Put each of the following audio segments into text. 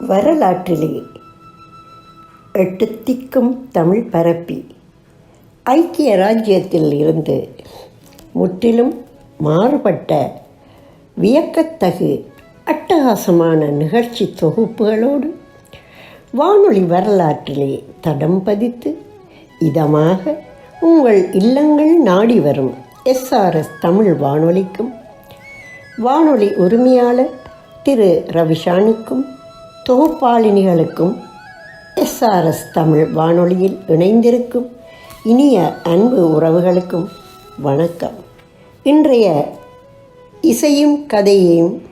வரலாற்றிலே எட்டுத்திக்கும் தமிழ் பரப்பி. ஐக்கிய ராஜ்யத்தில் இருந்து முற்றிலும் மாறுபட்ட வியக்கத்தகு அட்டகாசமான நிகழ்ச்சி தொகுப்புகளோடு வானொலி வரலாற்றிலே தடம் பதித்து இதமாக உங்கள் இல்லங்கள் நாடி வரும் எஸ்ஆர்எஸ் தமிழ் வானொலிக்கும் வானொலி உரிமையாளர் திரு ரவிஷானுக்கும் தொகுப்பாளினிகளுக்கும் எஸ்ஆர்எஸ் தமிழ் வானொலியில் இணைந்திருக்கும் இனிய அன்பு உறவுகளுக்கும் வணக்கம். இன்றைய இசையும் கதையையும்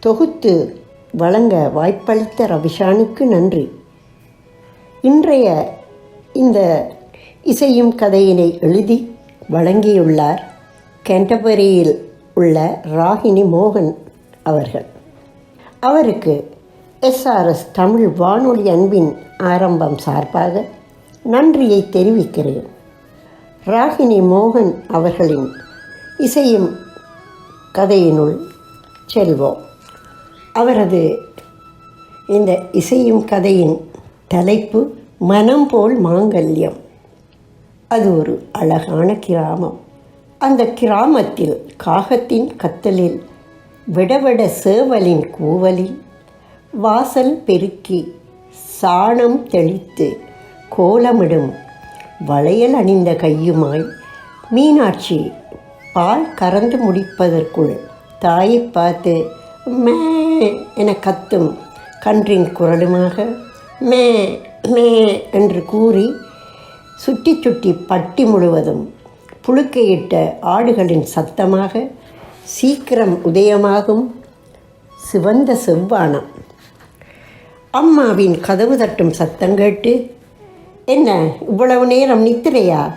தொகுத்து வழங்க வாய்ப்பளித்த ரவிஷானுக்கு நன்றி. இன்றைய இந்த இசையும் கதையினை எழுதி வழங்கியுள்ளார் கேண்டபரியில் உள்ள ராகினி மோகன் அவர்கள். அவருக்கு எஸ்ஆர்எஸ் தமிழ் வானொலி அன்பின் ஆரம்பம் சார்பாக நன்றியை தெரிவிக்கிறேன். ராகினி மோகன் அவர்களின் இசையும் கதையினுள் செல்வோம். அவரது இந்த இசையும் கதையின் தலைப்பு மனம் போல் மாங்கல்யம். அது ஒரு அழகான கிராமம். அந்த கிராமத்தில் காகத்தின் கத்தலில் விடவிட சேவலின் கூவலில் வாசல் பெருக்கி சாணம் தெளித்து கோலமிடும். வளையல் அணிந்த கையுமாய் மீனாட்சி பால் கறந்து முடிப்பதற்குள் தாயை பார்த்து மே என கத்தும் கன்றின் குரலுமாக மே மே என்று கூறி சுற்றி சுட்டி பட்டி முழுவதும் புழுக்கையிட்ட ஆடுகளின் சத்தமாக சீக்கிரம் உதயமாகும் சிவந்த செவ்வானம். அம்மாவின் கதவு தட்டும் சத்தம் கேட்டு என்ன இவ்வளவு நேரம் நித்திரையா?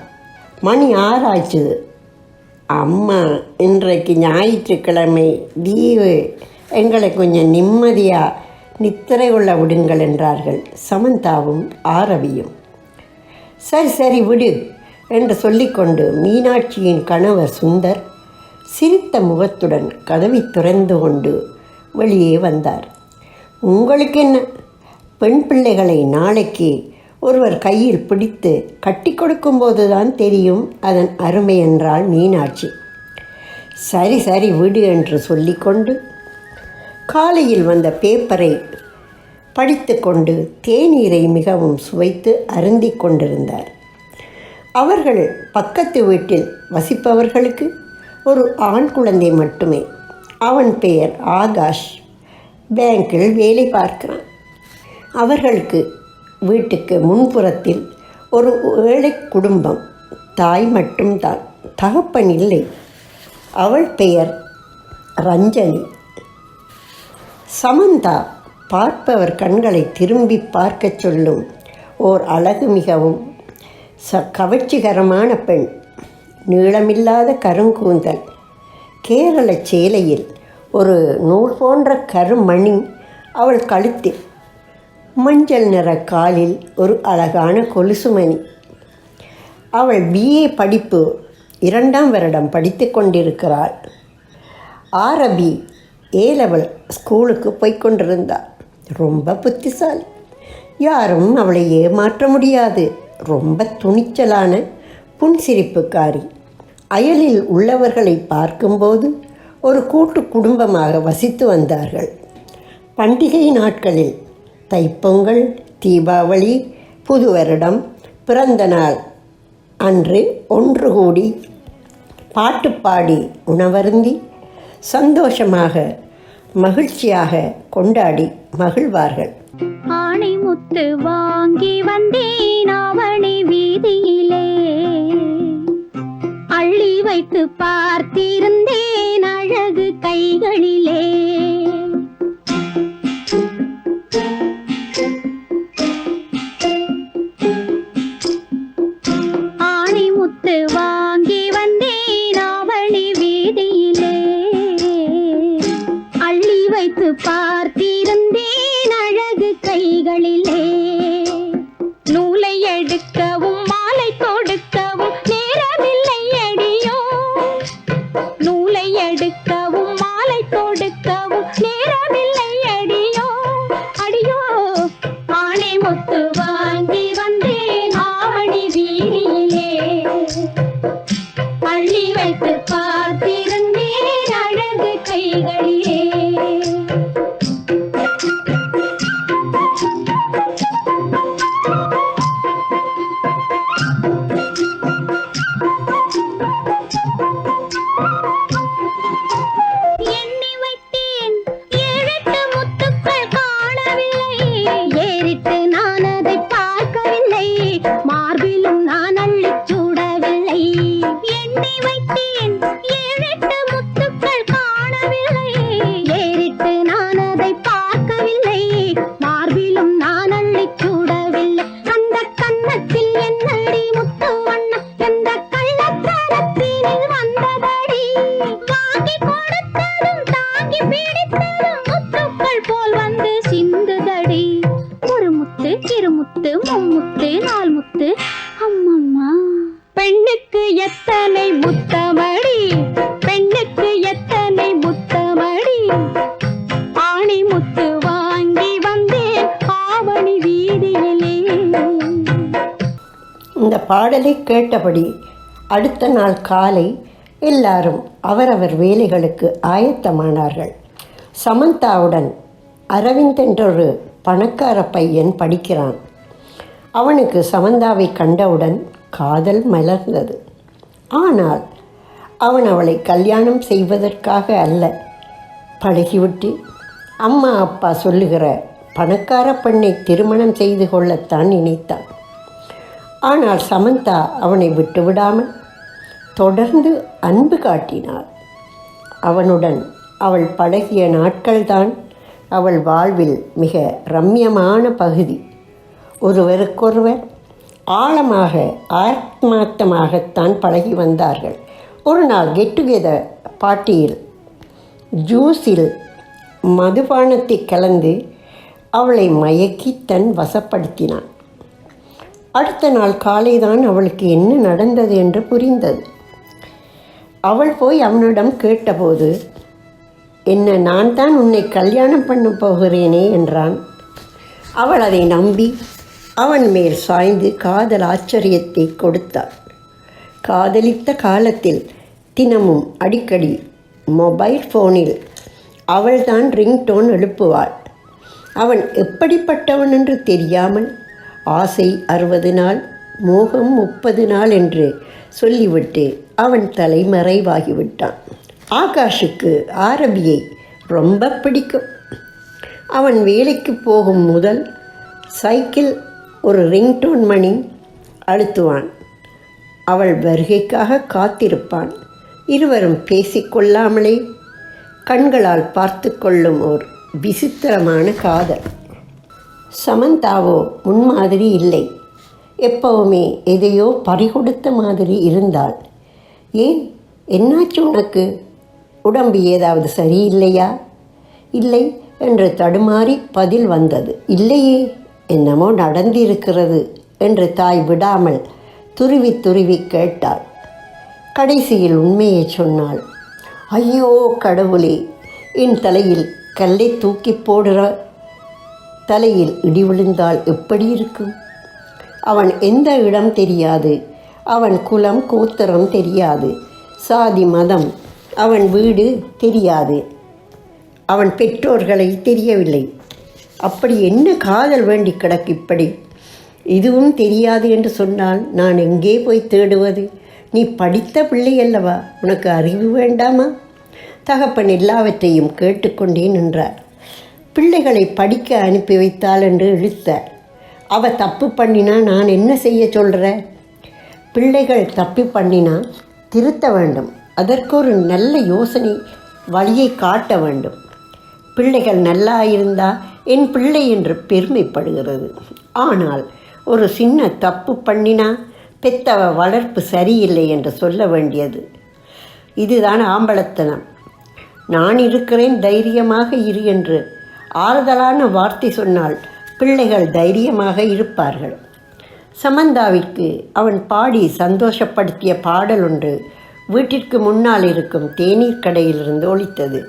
மணி ஆறாச்சு. அம்மா இன்றைக்கு ஞாயிற்றுக்கிழமை லீவு. எங்களை கொஞ்சம் நிம்மதியாக நித்திரை உள்ள விடுங்கள் என்றார்கள் சமந்தாவும் ஆரவியும். சரி சரி விடு என்று சொல்லிக்கொண்டு மீனாட்சியின் கணவர் சுந்தர் சிரித்த முகத்துடன் கதவை துறந்து கொண்டு வெளியே வந்தார். உங்களுக்கு என்ன? பெண் பிள்ளைகளை நாளைக்கு ஒருவர் கையில் பிடித்து கட்டி கொடுக்கும்போது தான் தெரியும் அதன் அருமை என்றாள் மீனாட்சி. சரி சரி விடு என்று சொல்லிக்கொண்டு காலையில் வந்த பேப்பரை படித்து கொண்டு தேநீரை மிகவும் சுவைத்து அருந்தி கொண்டிருந்தார். அவர்கள் பக்கத்து வீட்டில் வசிப்பவர்களுக்கு ஒரு ஆண் குழந்தை மட்டுமே. அவன் பெயர் ஆகாஷ். பேங்கில் வேலை பார்க்கிறான். அவர்களுக்கு வீட்டுக்கு முன்புறத்தில் ஒரு ஏழை குடும்பம். தாய் மட்டும்தான் தகப்பன் இல்லை. அவள் பெயர் ரஞ்சனி. சமந்தா பார்ப்பவர் கண்களை திரும்பி பார்க்கச் சொல்லும் ஓர் அழகு மிகவும். ச கவர்ச்சிகரமான பெண். நீளமில்லாத கருங்கூந்தல். கேரள சேலையில் ஒரு நூல் போன்ற கருமணி அவள் கழுத்தில் மஞ்சள் நிற காலில் ஒரு அழகான கொலுசுமணி. அவள் பிஏ படிப்பு இரண்டாம் வருடம் படித்து கொண்டிருக்கிறாள். ஆரபி ஏ லெவல் ஸ்கூலுக்கு போய்கொண்டிருந்தாள் ரொம்ப புத்திசாலி. யாரும் அவளை ஏமாற்ற முடியாது. ரொம்ப துணிச்சலான புன்சிரிப்புக்காரி. அயலில் உள்ளவர்களை பார்க்கும்போது ஒரு கூட்டு குடும்பமாக வசித்து வந்தார்கள். பண்டிகை நாட்களில் தைப்பொங்கல் தீபாவளி புது வருடம் பிறந்த நாள் அன்று ஒன்று கூடி பாட்டு பாடி உணவருந்தி சந்தோஷமாக மகிழ்ச்சியாக கொண்டாடி மகிழ்வார்கள். ஆணை முத்து வாங்கி வந்தேன் அவனை வீதியிலே. அள்ளி வைத்து பார்த்திருந்தேன் அழகு கைகளிலே. கேட்டபடி அடுத்த நாள் காலை எல்லாரும் அவரவர் வேலைகளுக்கு ஆயத்தமானார்கள். சமந்தாவுடன் அரவிந்த் என்றொரு பணக்கார பையன் படிக்கிறான். அவனுக்கு சமந்தாவை கண்டவுடன் காதல் மலர்ந்தது. ஆனால் அவன் அவளை கல்யாணம் செய்வதற்காக அல்ல பழகிவிட்டு அம்மா அப்பா சொல்லுகிற பணக்கார பெண்ணை திருமணம் செய்து கொள்ளத்தான் நினைத்தான். ஆனால் சமந்தா அவனை விட்டுவிடாமல் தொடர்ந்து அன்பு காட்டினாள். அவனுடன் அவள் பழகிய நாட்கள்தான் அவள் வாழ்வில் மிக ரம்யமான பகுதி. ஒருவருக்கொருவர் ஆழமாக ஆத்மார்த்தமாகத்தான் பழகி வந்தார்கள். ஒரு நாள் கெட் டுகெதர் பார்ட்டியில் ஜூஸில் மதுபானத்தை கலந்து அவளை மயக்கி தன் வசப்படுத்தினான். அடுத்த நாள் காலைதான் அவளுக்கு என்ன நடந்தது என்று புரிந்தது. அவள் போய் அவனிடம் கேட்டபோது என்ன நான் தான் உன்னை கல்யாணம் பண்ண போகிறேனே? என்றான். அவள் அதை நம்பி அவன் மேல் சாய்ந்து காதல் ஆச்சரியத்தை கொடுத்தாள். காதலித்த காலத்தில் தினமும் அடிக்கடி மொபைல் ஃபோனில் அவள்தான் ரிங்டோன் எழுப்புவாள். அவன் எப்படிப்பட்டவன் என்று தெரியாமல் ஆசை அறுபது நாள் மோகம் முப்பது நாள் என்று சொல்லிவிட்டு அவன் தலைமறைவாகிவிட்டான் ஆகாஷுக்கு ஆரபியை ரொம்ப பிடிக்கும். அவன் வேலைக்கு போகும் முதல் சைக்கிள் ஒரு ரிங்டோன் மணி அழுத்துவான். அவள் வருகைக்காக காத்திருப்பான். இருவரும் பேசிக்கொள்ளாமலே கண்களால் பார்த்து கொள்ளும் ஓர் விசித்திரமான காதல். சமந்தாவோ முன்மாதிரி இல்லை. எப்பவுமே எதையோ பறிகொடுத்த மாதிரி இருந்தாள் ஏன்? என்னாச்சு உனக்கு? உடம்பு ஏதாவது சரியில்லையா? இல்லை என்று தடுமாறி பதில் வந்தது. இல்லையே என்னமோ நடந்திருக்கிறது என்று தாய் விடாமல் துருவி துருவி கேட்டாள். கடைசியில் உண்மையை சொன்னாள். ஐயோ கடவுளே என் தலையில் கல்லை தூக்கி போடுற தலையில் இடி விழுந்தால் எப்படி இருக்கும்? அவன் எந்த இடம் தெரியாது. அவன் குலம் கோத்திரம் தெரியாது. சாதி மதம் அவன் வீடு தெரியாது. அவன் பெற்றோர்களை தெரியவில்லை. அப்படி என்ன காதல் வேண்டி கிடக்கு இப்படி? இதுவும் தெரியாது என்று சொன்னால் நான் எங்கே போய் தேடுவது? நீ படித்த பிள்ளை அல்லவா? உனக்கு அறிவு வேண்டாமா? தகப்பன் எல்லாவற்றையும் கேட்டுக்கொண்டே நின்றார். பிள்ளைகளை படிக்க அனுப்பி வைத்தாள் என்று இழுத்தார். அவ தப்பு பண்ணினா நான் என்ன செய்ய சொல்கிற பிள்ளைகள் தப்பி பண்ணினா திருத்த வேண்டும். அதற்கு ஒரு நல்ல யோசனை வழியை காட்ட வேண்டும். பிள்ளைகள் நல்லா இருந்தா என் பிள்ளை என்று பெருமைப்படுகிறது. ஆனால் ஒரு சின்ன தப்பு பண்ணினா பெத்தவ வளர்ப்பு சரியில்லை என்று சொல்ல வேண்டியது. இதுதான் ஆம்பளத்தனம். நான் இருக்கிறேன் தைரியமாக இரு என்று ஆறுதலான வார்த்தை சொன்னால் பிள்ளைகள் தைரியமாக இருப்பார்கள். சமந்தாவிற்கு அவன் பாடி சந்தோஷப்படுத்திய பாடல் ஒன்று வீட்டிற்கு முன்னால் இருக்கும் தேநீர் கடையிலிருந்து ஒழித்தது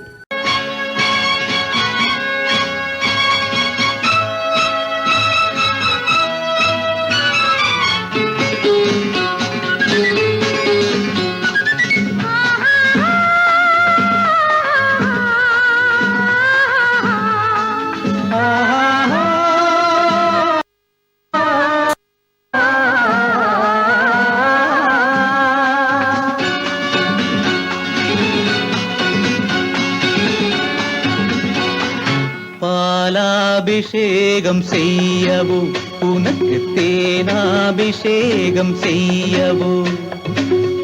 அபிஷேகம் செய்யவோ. உனக்கு தேனாபிஷேகம் செய்யவோ.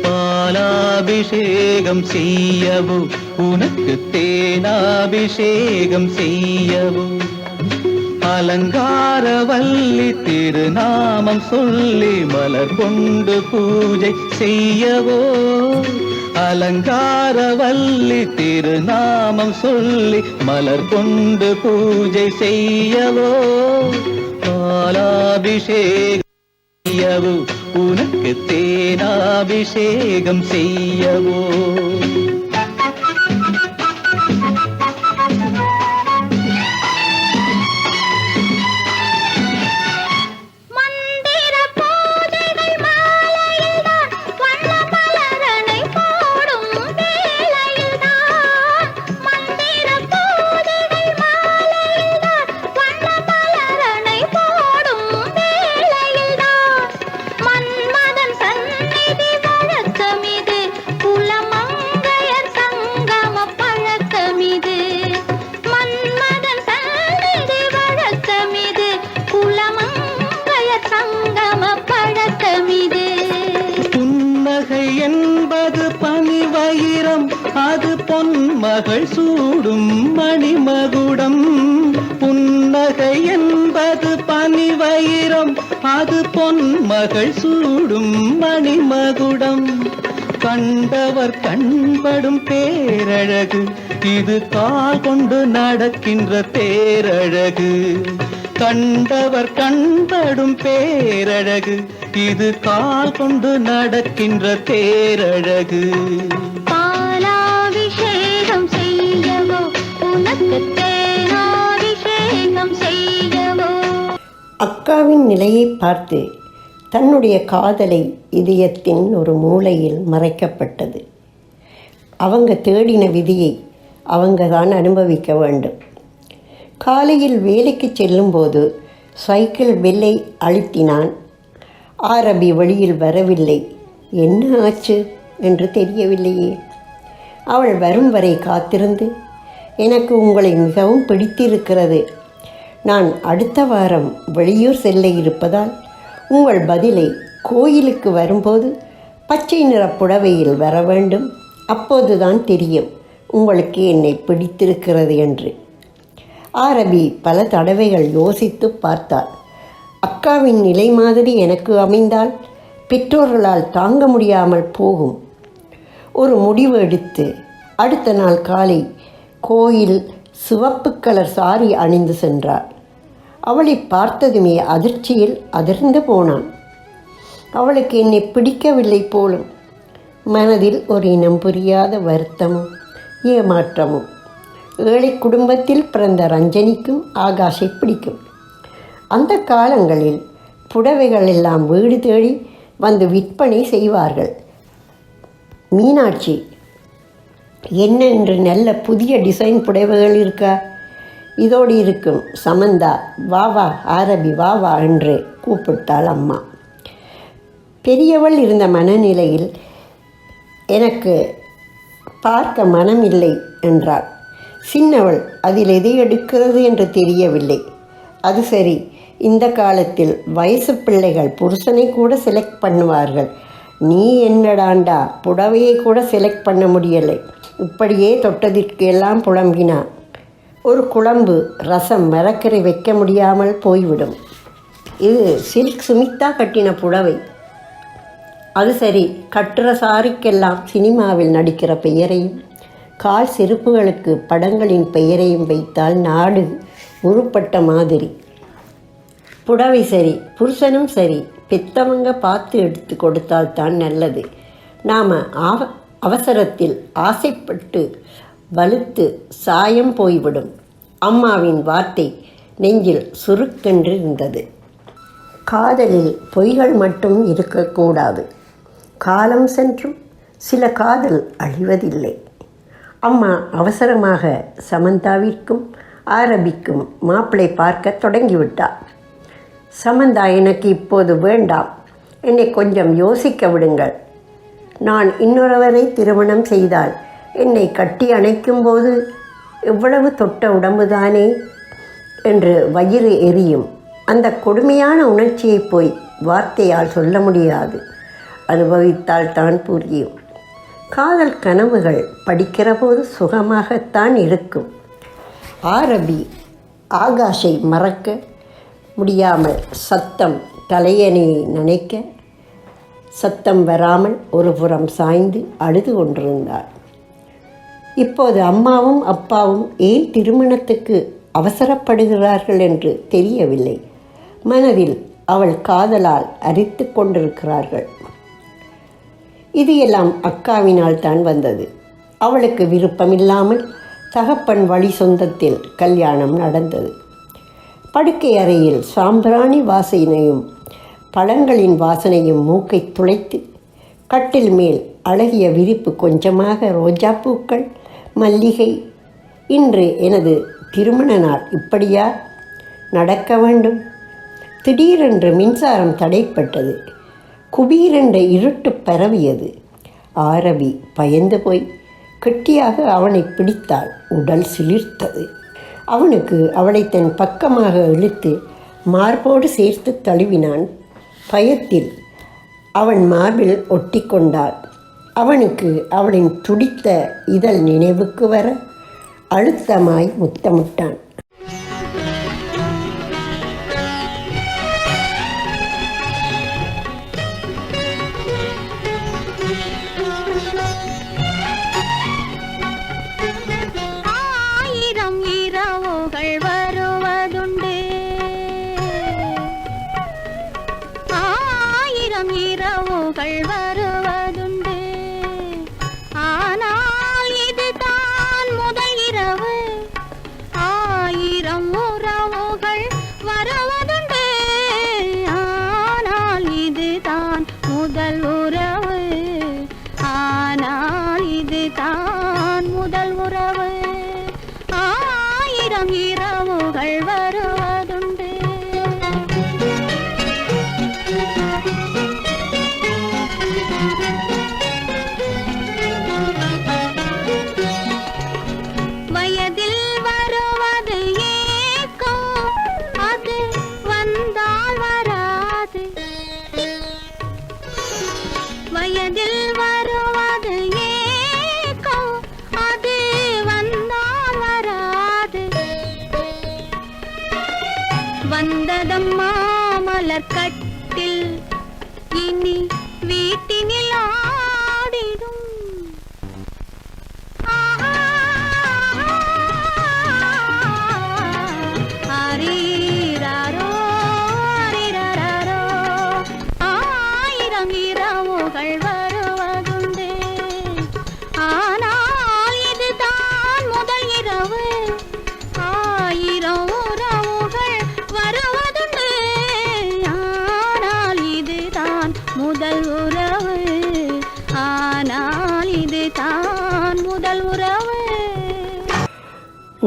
பாலாபிஷேகம் செய்யவோ. உனக்கு தேனாபிஷேகம் செய்யவோ. அலங்காரவல்லி திருநாமம் சொல்லி மலர் கொண்டு பூஜை செய்யவோ. அலங்காரவல்லி திருநாமம் சொல்லி மலர் கொண்டு பூஜை செய்யவோ? பாலாபிஷேகம்? உனக்கு தேனாபிஷேகம் செய்யவோ? கால் கொண்டு நடக்கின்ற தேரழகு கண்டவர் கண்படும் பேரழகு. இது கால் கொண்டு நடக்கின்ற தேரழகு பாலாபிஷேகம் செய்யவோ? உனக்கு தேனாபிஷேகம் செய்யவோ? அக்காவின் நிலையை பார்த்து தன்னுடைய காதலை இதயத்தின் ஒரு மூலையில் மறைக்கப்பட்டது. அவங்க தேடின விதியை அவங்க தான் அனுபவிக்க வேண்டும். காலையில் வேலைக்கு செல்லும்போது சைக்கிள் பெல்லை அழுத்தினான். ஆரபி வழியில் வரவில்லை. என்ன ஆச்சு? என்று தெரியவில்லையே. அவள் வரும் வரை காத்திருந்து எனக்கு உங்களை மிகவும் பிடித்திருக்கிறது. நான் அடுத்த வாரம் வெளியூர் செல்ல இருப்பதால் உங்கள் பதிலை கோயிலுக்கு வரும்போது பச்சை நிற புடவையில் வர வேண்டும். அப்போதுதான் தெரியும். உங்களுக்கு என்னை பிடித்திருக்கிறது என்று. ஆரபி பல தடவைகள் யோசித்து பார்த்தாள். அக்காவின் நிலை மாதிரி எனக்கு அமைந்தால் பெற்றோர்களால் தாங்க முடியாமல் போகும். ஒரு முடிவு எடுத்து அடுத்த நாள் காலை கோயில் சிவப்பு கலர் சாரி அணிந்து சென்றாள். அவளை பார்த்ததுமே அதிர்ச்சியில் அதிர்ந்து போனான். அவளுக்கு என்னை பிடிக்கவில்லை போலும் மனதில் ஒரு இனம் புரியாத வருத்தமும் ஏமாற்றமும். ஏழை குடும்பத்தில் பிறந்த ரஞ்சனிக்கும் ஆகாஷை பிடிக்கும். அந்த காலங்களில் புடவைகள் எல்லாம் வீடு தேடி வந்து விற்பனை செய்வார்கள். மீனாட்சி என்ன என்று நல்ல புதிய டிசைன் புடவைகள் இருக்கா? இதோடு இருக்கும் சமந்தா வா வா ஆரபி வா வா என்று கூப்பிட்டாள் அம்மா. பெரியவள் இருந்த மனநிலையில் எனக்கு பார்க்க மனம் இல்லை என்றாள். சின்னவள் அதில் எதை எடுக்கிறது என்று தெரியவில்லை. அது சரி இந்த காலத்தில் வயசு பிள்ளைகள் புருஷனை கூட செலக்ட் பண்ணுவார்கள். நீ என்னடாண்டா புடவையை கூட செலக்ட் பண்ண முடியலை. இப்படியே தொட்டதிற்கு எல்லாம் புலம்பினா ஒரு குழம்பு ரசம் மரக்கரை வைக்க முடியாமல் போய்விடும். இது சில்க் சுமித்தா கட்டின புடவை. அது சரி கட்டுற சாரிக்கெல்லாம் சினிமாவில் நடிக்கிற பெயரையும் கால் செருப்புகளுக்கு படங்களின் பெயரையும் வைத்தால் நாடு உருப்பட்ட மாதிரி. புடவை சரி புருஷனும் சரி பெத்தவங்க பார்த்து எடுத்து கொடுத்தால் தான் நல்லது. நாம் ஆவ அவசரத்தில் ஆசைப்பட்டு வலுத்து சாயம் போய்விடும். அம்மாவின் வார்த்தை நெஞ்சில் சுருக்கென்று இருந்தது. காதலில் பொய்கள் மட்டும் இருக்கக்கூடாது. காலம் சென்றும் சில காதல் அழிவதில்லை. அம்மா அவசரமாக சமந்தாவிற்கும் ஆரபிக்கும் மாப்பிளை பார்க்க தொடங்கிவிட்டார். சமந்தா எனக்கு இப்போது வேண்டாம். என்னை கொஞ்சம் யோசிக்க விடுங்கள். நான் இன்னொருவரை திருமணம் செய்தால் என்னை கட்டி அணைக்கும்போது எவ்வளவு தொட்ட உடம்புதானே? என்று வயிறு எரியும். அந்த கொடுமையான உணர்ச்சியை போய் வார்த்தையால் சொல்ல முடியாது. அனுபவித்தால் தான் புரியும். காதல் கனவுகள் படிக்கிற போது சுகமாகத்தான் இருக்கும். ஆரபி ஆகாஷை மறக்க முடியாமல் சத்தம் தலையணையை நனைக்க சத்தம் வராமல் ஒரு புறம் சாய்ந்து அழுது கொண்டிருந்தாள் இப்போது அம்மாவும் அப்பாவும் ஏன் திருமணத்துக்கு அவசரப்படுகிறார்கள் என்று தெரியவில்லை. மனதில் அவள் காதலால் அரித்து கொண்டிருக்கிறார்கள். இது எல்லாம் அக்காவினால் தான் வந்தது. அவளுக்கு விருப்பமில்லாமல் தகப்பன் வழி சொந்தத்தில் கல்யாணம் நடந்தது. படுக்கை அறையில் சாம்பிராணி வாசனையும் பழங்களின் வாசனையும் மூக்கை துளைத்து கட்டில் மேல் அழகிய விரிப்பு கொஞ்சமாக ரோஜாப்பூக்கள் மல்லிகை இன்று எனது திருமண நாள் இப்படியா? நடக்க வேண்டும். திடீரென்று மின்சாரம் தடைப்பட்டது. குபீரென்ற இருட்டு பரவியது. ஆரவி பயந்து போய் கெட்டியாக அவனை பிடித்தாள். உடல் சிலிர்த்தது. அவனுக்கு அவளை தன் பக்கமாக இழுத்து மார்போடு சேர்த்து தழுவினான். பயத்தில் அவன் மார்பில் ஒட்டி கொண்டாள். அவனுக்கு அவளின் துடித்த இதழ் நினைவுக்கு வர அழுத்தமாய் முத்தமிட்டான்.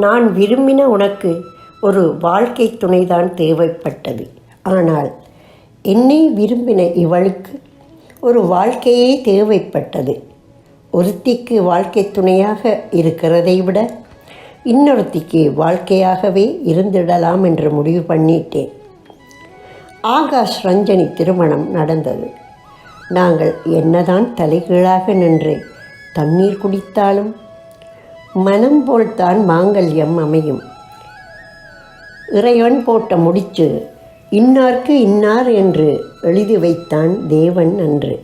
நான் விரும்பின உனக்கு ஒரு வாழ்க்கை துணைதான் தேவைப்பட்டது. ஆனால் என்னை விரும்பின இவளுக்கு ஒரு வாழ்க்கையே தேவைப்பட்டது. ஒருத்திக்கு வாழ்க்கை துணையாக இருக்கிறதை விட இன்னொருத்திக்கு வாழ்க்கையாகவே இருந்திடலாம் என்று முடிவு பண்ணிட்டேன். ஆகாஷ் ரஞ்சனி திருமணம் நடந்தது. நாங்கள் என்னதான் தலைகீழாக நின்று தண்ணீர் குடித்தாலும் மனம் போல்தான் மாங்கல்யம் அமையும். இறைவன் போட்ட முடிச்சு இன்னார்க்கு இன்னார் என்று எழுதி வைத்தான் தேவன் அன்று.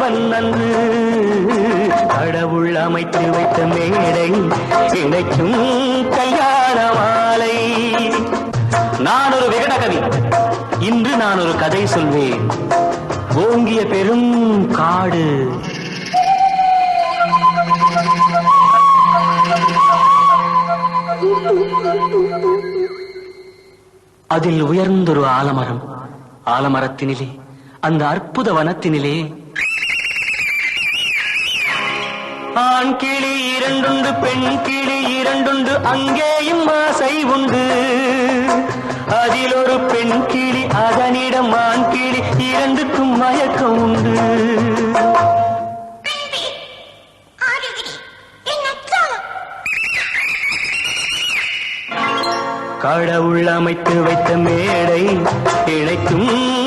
தேவன் கடவுள் அமைத்து வைத்த மேடை இணைக்கும் கல்யாண மாலை. நான் ஒரு விகடகவி. இன்று நான் ஒரு கதை சொல்வேன். ஓங்கிய பெரும் காடு. அதில் உயர்ந்தொரு ஆலமரம். ஆலமரத்தினிலே அந்த அற்புத வனத்தினிலே ஆண் கிளி இரண்டுண்டு பெண் கிளி இரண்டுண்டு அங்கேயும் ஆசை உண்டு. அதில் ஒரு பெண் கிளி அதனிடம் ஆண் கிளி இரண்டுக்கும் மயக்கம் உண்டு. கடவுள் அமைத்து வைத்த மேடை இழைக்கும்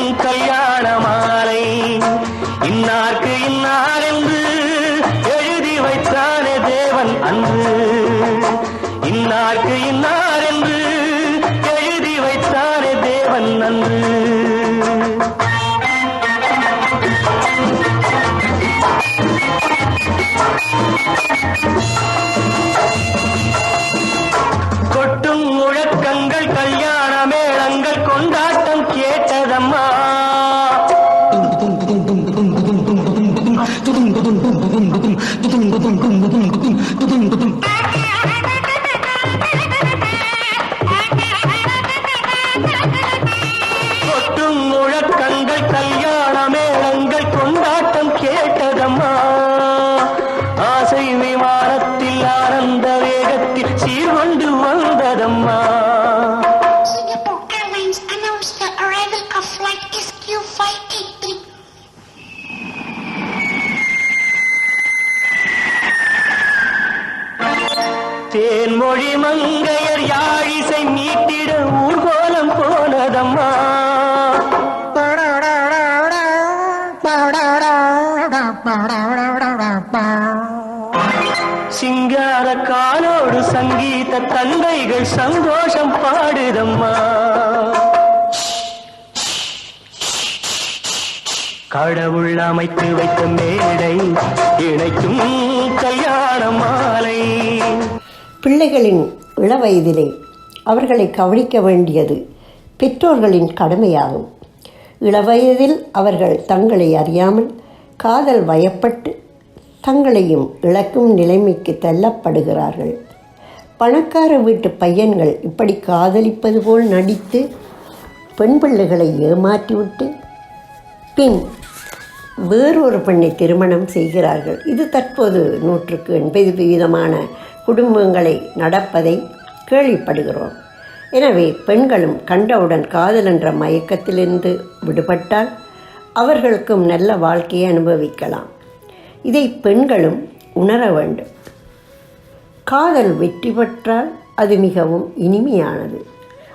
ンゴブンゴンゴンゴ சங்கீத தந்தைகள் சந்தோஷம் பாடுதம்மா. கடவுள் அமைத்து வைத்த மேடை இணைக்கும் கல்யாண மாலை. பிள்ளைகளின் இளவயதிலே அவர்களை கவனிக்க வேண்டியது பெற்றோர்களின் கடமையாகும். இளவயதில் அவர்கள் தங்களை அறியாமல் காதல் வயப்பட்டு தங்களையும் இழக்கும் நிலைமைக்கு தள்ளப்படுகிறார்கள். பணக்கார வீட்டு பையன்கள் இப்படி காதலிப்பது போல் நடித்து பெண் பிள்ளைகளை ஏமாற்றிவிட்டு பின் வேறொரு பெண்ணை திருமணம் செய்கிறார்கள். இது தற்போது நூற்றுக்கு எண்பது விதமான குடும்பங்களை நடப்பதை கேள்விப்படுகிறோம். எனவே பெண்களும் கண்டவுடன் காதல் என்ற மயக்கத்திலிருந்து விடுபட்டால் அவர்களுக்கும் நல்ல வாழ்க்கையை அனுபவிக்கலாம். இதை பெண்களும் உணர வேண்டும். காதல் வெற்றி பெற்றால் அது மிகவும் இனிமையானது.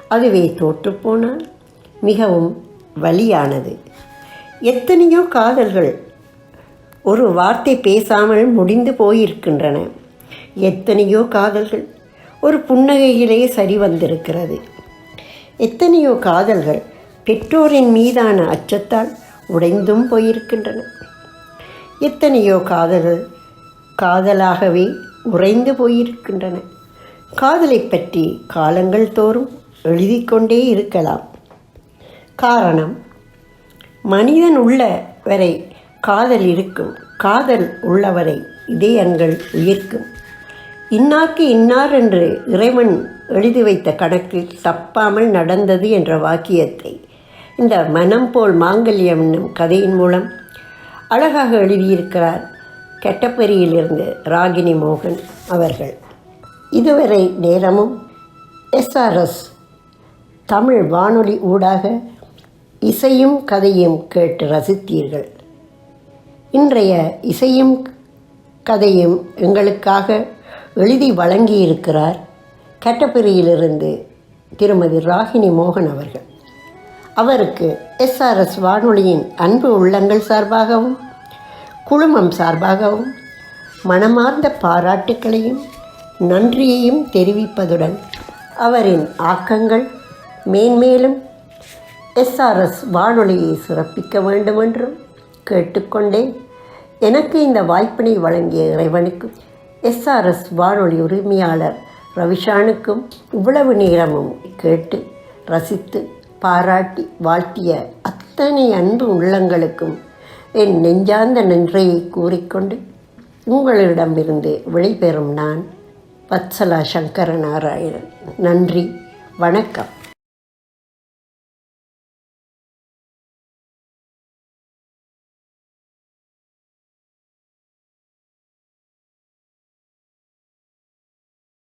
அதுவே தோற்றுப்போனால் மிகவும் வலியானது. எத்தனையோ காதல்கள் ஒரு வார்த்தை பேசாமல் முடிந்து போயிருக்கின்றன. எத்தனையோ காதல்கள் ஒரு புன்னகையிலேயே சரி வந்திருக்கிறது. எத்தனையோ காதல்கள் பெற்றோரின் மீதான அச்சத்தால் உடைந்தும் போயிருக்கின்றன. எத்தனையோ காதல்கள் காதலாகவே உறைந்து போயிருக்கின்றன. காதலை பற்றி காலங்கள் தோறும் எழுதிக்கொண்டே இருக்கலாம். காரணம் மனிதன் உள்ள வரை காதல் இருக்கும். காதல் உள்ளவரை இதயங்கள் உயிர்க்கும். இன்னார்க்கு இன்னார் என்று இறைவன் எழுதி வைத்த கணக்கில் தப்பாமல் நடந்தது என்ற வாக்கியத்தை இந்த மனம் போல் மாங்கல்யம் என்னும் கதையின் மூலம் அழகாக எழுதியிருக்கிறார். கெட்டப்பெரியிலிருந்து ராகினி மோகன் அவர்கள். இதுவரை நேரமும் எஸ்ஆர்எஸ் தமிழ் வானொலி ஊடாக இசையும் கதையும் கேட்டு ரசித்தீர்கள். இன்றைய இசையும் கதையும் எங்களுக்காக எழுதி வழங்கியிருக்கிறார் கட்டப்பெரியிலிருந்து திருமதி ராகினி மோகன் அவர்கள். அவருக்கு எஸ்ஆர்எஸ் வானொலியின் அன்பு உள்ளங்கள் சார்பாகவும் குழுமம் சார்பாகவும் மனமார்ந்த பாராட்டுக்களையும் நன்றியையும் தெரிவிப்பதுடன் அவரின் ஆக்கங்கள் மேன்மேலும் எஸ்ஆர்எஸ் வானொலியை சிறப்பிக்க வேண்டுமென்றும் கேட்டுக்கொண்டேன். எனக்கு இந்த வாய்ப்பினை வழங்கிய இறைவனுக்கும் எஸ்ஆர்எஸ் வானொலி உரிமையாளர் ரவிஷானுக்கும் இவ்வளவு நேரமும் கேட்டு ரசித்து பாராட்டி வாழ்த்திய அத்தனை அன்பு உள்ளங்களுக்கும் என் நெஞ்சார்ந்த நன்றியை கூறிக்கொண்டு உங்களிடமிருந்து விடைபெறும் நான் வத்சலா சங்கரநாராயணன். நன்றி வணக்கம்.